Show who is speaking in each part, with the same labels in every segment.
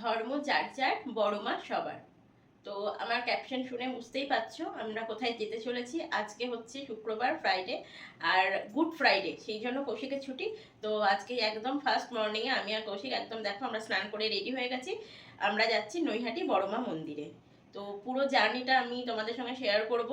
Speaker 1: ধর্ম যার যার, বড় মা সবার। তো আমার ক্যাপশন শুনে বুঝতেই পারছ, আমরা কোথায় যেতে চলেছি। আজকে হচ্ছে শুক্রবার ফ্রাইডে আর গুড ফ্রাইডে সেই জন্য কৌশিকের ছুটি। তো আজকে একদম ফার্স্ট মর্নিংয়ে আমি আর কৌশিক একদম দেখো, আমরা স্নান করে রেডি হয়ে গেছি। আমরা যাচ্ছি নৈহাটি বড়মা মন্দিরে। তো পুরো জার্নিটা আমি তোমাদের সঙ্গে শেয়ার করব।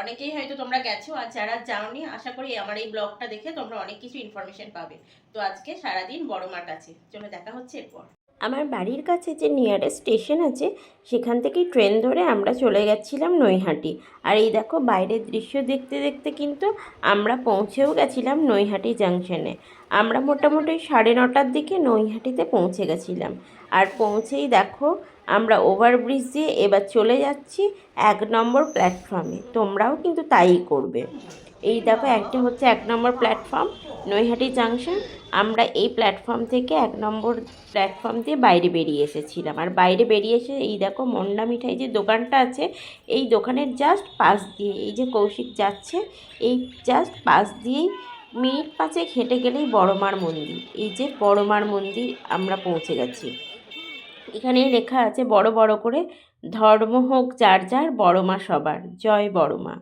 Speaker 1: অনেকেই হয়তো তোমরা গেছো, আর যারা যাওনি, আশা করি আমার এই ব্লগটা দেখে তোমরা অনেক কিছু ইনফরমেশন পাবে। তো আজকে সারাদিন বড় মাঠ আছে চলো দেখা হচ্ছে এরপর। আমার বাড়ির কাছে যে নিয়ারেস্ট স্টেশন আছে, সেখান থেকে ট্রেন ধরে আমরা চলে গেছিলাম নৈহাটি। আর এই দেখো, বাইরের দৃশ্য দেখতে দেখতে কিন্তু আমরা পৌঁছেও গেছিলাম নৈহাটি জাংশনে আমরা মোটামুটি সাড়ে নটার দিকে নৈহাটিতে পৌঁছে গেছিলাম। আর পৌঁছেই দেখো আমরা ওভারব্রিজ দিয়ে এবার চলে যাচ্ছি এক নম্বর প্ল্যাটফর্মে তোমরাও কিন্তু তাই করবে। এই দেখো একটা হচ্ছে এক নম্বর প্ল্যাটফর্ম নৈহাটি জাংশন আমরা এই প্ল্যাটফর্ম থেকে এক নম্বর প্ল্যাটফর্ম দিয়ে বাইরে বেরিয়ে এসেছিলাম। আর বাইরে বেরিয়ে এসে এই দেখো মন্ডা মিঠাই যে দোকানটা আছে, এই দোকানের জাস্ট পাশ দিয়ে, এই যে কৌশিক যাচ্ছে, এই জাস্ট পাশ দিয়েই মিনিট পাঁচেক হেঁটে গেলেই বড়মার মন্দির। এই যে বড়মার মন্দির আমরা পৌঁছে গেছি। এখানেই লেখা আছে বড় বড় করে ধর্ম হোক যার যার বড়মা সবার জয়
Speaker 2: বড় থাকো।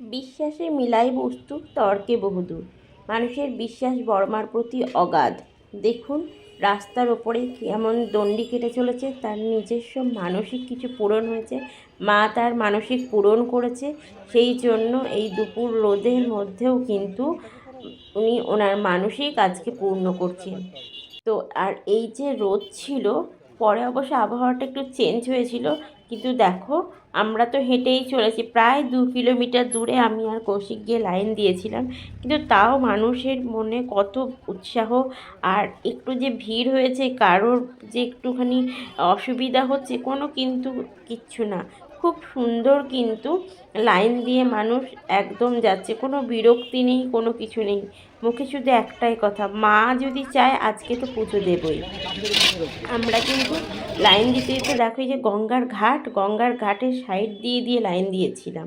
Speaker 1: বিশ্বাসে মিলাই বস্তু তর্কে বহুদূর। মানুষের বিশ্বাস বর্মার প্রতি অগাধ। দেখুন রাস্তার ওপরে কেমন দণ্ডি কেটে চলেছে, তার নিজস্ব মানসিক কিছু পূরণ হয়েছে। মা তার মানসিক পূরণ করেছে, সেই জন্য এই দুপুর রোদের মধ্যেও কিন্তু উনি ওনার মানসিক আজকে পূর্ণ করছেন। তো আর এই যে রোদ ছিল পরে অবশ্য আবহাওয়াটা একটু চেঞ্জ হয়েছিল। কিন্তু দেখো, আমরা তো হেঁটেই চলেছি। প্রায় দু কিলোমিটার দূরে আমি আর কৌশিক গিয়ে লাইন দিয়েছিলাম। কিন্তু তাও মানুষের মনে কত উৎসাহ আর একটু যে ভিড় হয়েছে, কারোর যে একটুখানি অসুবিধা হচ্ছে, কোনো কিন্তু কিচ্ছু না। খুব সুন্দর কিন্তু লাইন দিয়ে মানুষ একদম যাচ্ছে। কোনো বিরক্তি নেই, কোনো কিছু নেই। মুখে শুধু একটাই কথা, মা যদি চায় আজকে তো পুজো দেবই। আমরা কিন্তু লাইন দিতে দিতে দেখো যে গঙ্গার ঘাট, গঙ্গার ঘাটের সাইড দিয়ে দিয়ে লাইন দিয়েছিলাম।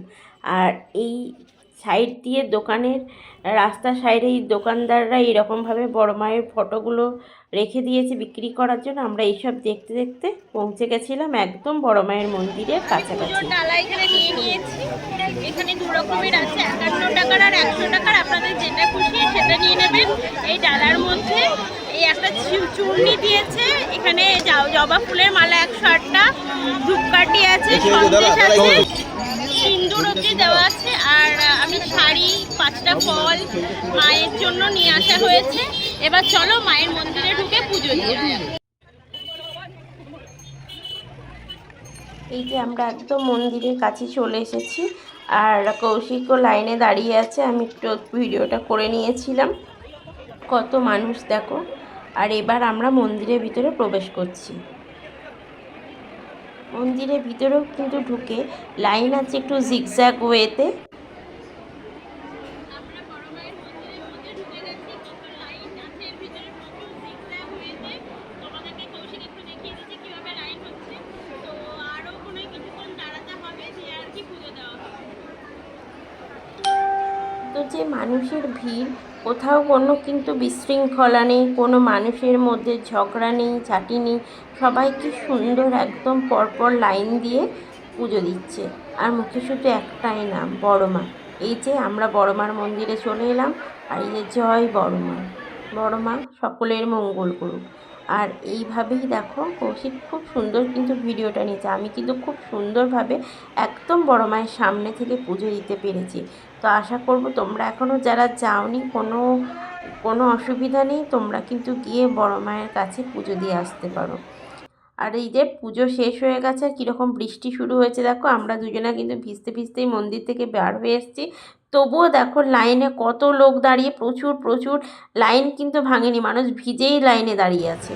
Speaker 1: আর এই সাইড দিয়ে দোকানের রাস্তার সাইডে এই দোকানদাররা এরকমভাবে বড় মায়ের ফটোগুলো রেখে দিয়েছে বিক্রি করার জন্য। আমরা এইসব দেখতে দেখতে পৌঁছে গেছিলাম একদম বড় মায়ের মন্দিরের কাছাকাছি।
Speaker 2: পুজোর এখানে নিয়ে নিয়েছি। এখানে দু রকমের আছে একান্ন টাকার আর একশো টাকার। আপনাদের যেটা খুশি সেটা নিয়ে নেবেন। এই ডালার মধ্যে এই একটা চু- চূর্ণি দিয়েছে। এখানে জবা ফুলের মালা একশো আটটা ধূপকাঠি আছে সন্দেশ আছে সিন্দুর অব্দি দেওয়া আছে আর আমি শাড়ি, পাঁচটা ফল মায়ের জন্য নিয়ে আসা হয়েছে। এবার চলো মায়ের মন্দিরে ঢুকে পুজো দিয়ে
Speaker 1: এই যে আমরা একদম মন্দিরের কাছে চলে এসেছি, আর কৌশিকও লাইনে দাঁড়িয়ে আছে, আমি একটু ভিডিওটা করে নিয়েছিলাম। কত মানুষ দেখো, আর এবার আমরা মন্দিরের ভিতরে প্রবেশ করছি। মন্দিরের ভিতরেও কিন্তু ঢুকে, লাইন আছে একটু জিগজ্যাগ ওয়েতে
Speaker 2: আমরা বড় মায়ের মন্দিরের মধ্যে ঢুকে গেছি কত লাইন আছে এর ভিতরে প্রচুর zigzag হয়েছে তোমাদেরকে কৌশিক একটু দেখিয়ে দিচ্ছি কীভাবে লাইন হচ্ছে তো আরও কোনো কিছুক্ষণ দাঁড়াতে হবে দিয়ে আর কি পুজো দেওয়া হবে
Speaker 1: তো যে মানুষের ভিড়, কোথাও কোনো কিন্তু বিশৃঙ্খলা নেই, কোনো মানুষের মধ্যে ঝগড়া নেই চাটি নেই। সবাই কি সুন্দর একদম পরপর লাইন দিয়ে পুজো দিচ্ছে। আর মুখে শুধু একটাই নাম, বড়মা। এই যে আমরা বড়মার মন্দিরে চলে এলাম, আর এই যে জয় বড়মা। বড়মা সকলের মঙ্গল করুক। আর এইভাবেই দেখো কৌশিক খুব সুন্দর কিন্তু ভিডিওটা নিয়েছে। আমি কিন্তু খুব সুন্দরভাবে একদম বড় মায়ের সামনে থেকে পুজো দিতে পেরেছি। তো আশা করব তোমরা এখনও যারা যাওনি কোনো কোনো অসুবিধা নেই, তোমরা কিন্তু গিয়ে বড় মায়ের কাছে পুজো দিয়ে আসতে পারো। আর এই যে পুজো শেষ হয়ে গেছে, কীরকম বৃষ্টি শুরু হয়েছে দেখো, আমরা দুজনা কিন্তু ভিজতে ভিজতেই মন্দির থেকে বার হয়ে এসেছি। তবুও দেখো লাইনে কত লোক দাঁড়িয়ে, প্রচুর প্রচুর লাইন কিন্তু ভাঙেনি, মানুষ ভিজেই লাইনে দাঁড়িয়ে আছে।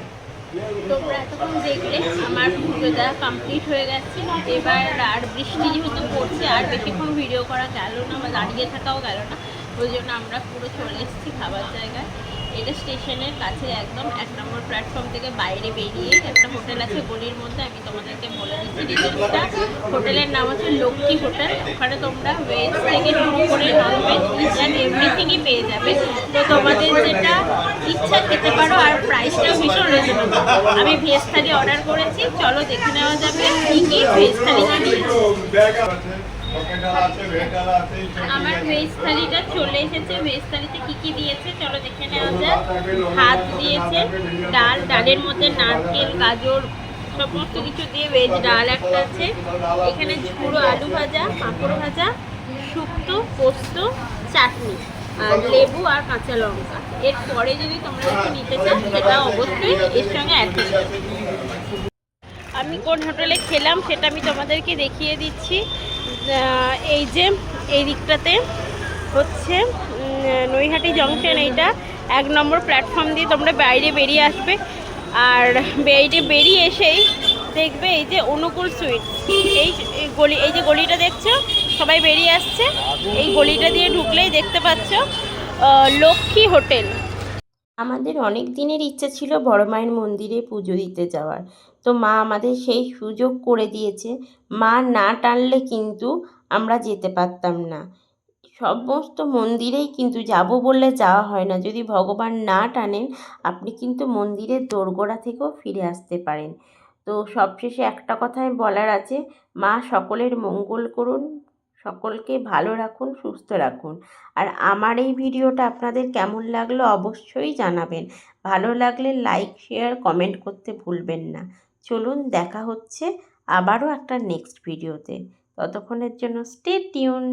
Speaker 2: তোমরা এতক্ষণ দেখলে আমার পুজো দেওয়া কমপ্লিট হয়ে গেছে। এবার আর বৃষ্টি যেহেতু পড়ছে, আর বেশিক্ষণ ভিডিও করা গেল না বা দাঁড়িয়ে থাকাও গেল না, ওই জন্য আমরা পুরো চলে এসেছি খাবার জায়গায়। এটা স্টেশনের কাছে একদম এক নম্বর প্ল্যাটফর্ম থেকে বাইরে বেরিয়ে একটা হোটেল আছে, গলির মধ্যে। আমি তোমাদেরকে বলে দিচ্ছি ডিটেলসটা হোটেলের নাম হচ্ছে লক্ষ্মী হোটেল। ওখানে তোমরা ভেজ থেকে শুরু করে নন ভেজ অ্যান্ড এভরিথিংই পেয়ে যাবে। তো তোমাদের যেটা ইচ্ছা খেতে পারো, আর প্রাইসটাও ভীষণ রিজনেবল আমি ভেজ থালি অর্ডার করেছি। চলো দেখে নেওয়া যাবে কী কী ভেজ থালিতে দিয়েছে আমার ভেজ থালিটা চলে এসেছে ভেজ থালিতে কি কি দিয়েছে চলো দেখে নেওয়া যাক। ভাত দিয়েছে ডাল ডালের মধ্যে নারকেল গাজর সমস্ত কিছু দিয়ে ভেজ ডাল একটা আছে। এখানে ঝুড়ো আলু ভাজা পাঁপড় ভাজা শুক্তো পোস্ত চাটনি আর লেবু আর কাঁচা লঙ্কা। এরপরে যদি তোমরা কিছু নিতে চাও সেটা অবশ্যই এর সঙ্গে অ্যাড আমি কোন হোটেলে খেলাম সেটা আমি তোমাদেরকে দেখিয়ে দিচ্ছি। এই যে, এই দিকটাতে হচ্ছে নৈহাটি জংশন এইটা। এক নম্বর প্ল্যাটফর্ম দিয়ে তোমরা বাইরে বেরিয়ে আসবে। আর বাইরে বেরিয়ে এসেই দেখবে এই যে অনুকূল সুইট এই এই গলি, এই যে গলিটা দেখছ? সবাই বেরিয়ে আসছে। এই গলিটা দিয়ে ঢুকলেই দেখতে পাচ্ছ লক্ষ্মী হোটেল।
Speaker 1: আমাদের অনেক দিনের ইচ্ছা ছিল বড় মায়ের মন্দিরে পুজো দিতে যাওয়ার। তো মা আমাদের সেই সুযোগ করে দিয়েছে। মা না টানলে কিন্তু আমরা যেতে পারতাম না। সমস্ত মন্দিরেই কিন্তু যাব বললে যাওয়া হয় না। যদি ভগবান না টানেন, আপনি কিন্তু মন্দিরের দোরগোড়া থেকেও ফিরে আসতে পারেন। তো সবশেষে একটা কথাই বলার আছে, মা সকলের মঙ্গল করুন সকলকে ভালো রাখুন, সুস্থ রাখুন। আর আমার এই ভিডিওটা আপনাদের কেমন লাগল অবশ্যই জানাবেন। ভালো লাগলে লাইক, শেয়ার, কমেন্ট করতে ভুলবেন না। চলুন দেখা হচ্ছে আবারও একটা নেক্সট ভিডিওতে। ততক্ষণের জন্য স্টে টিউন।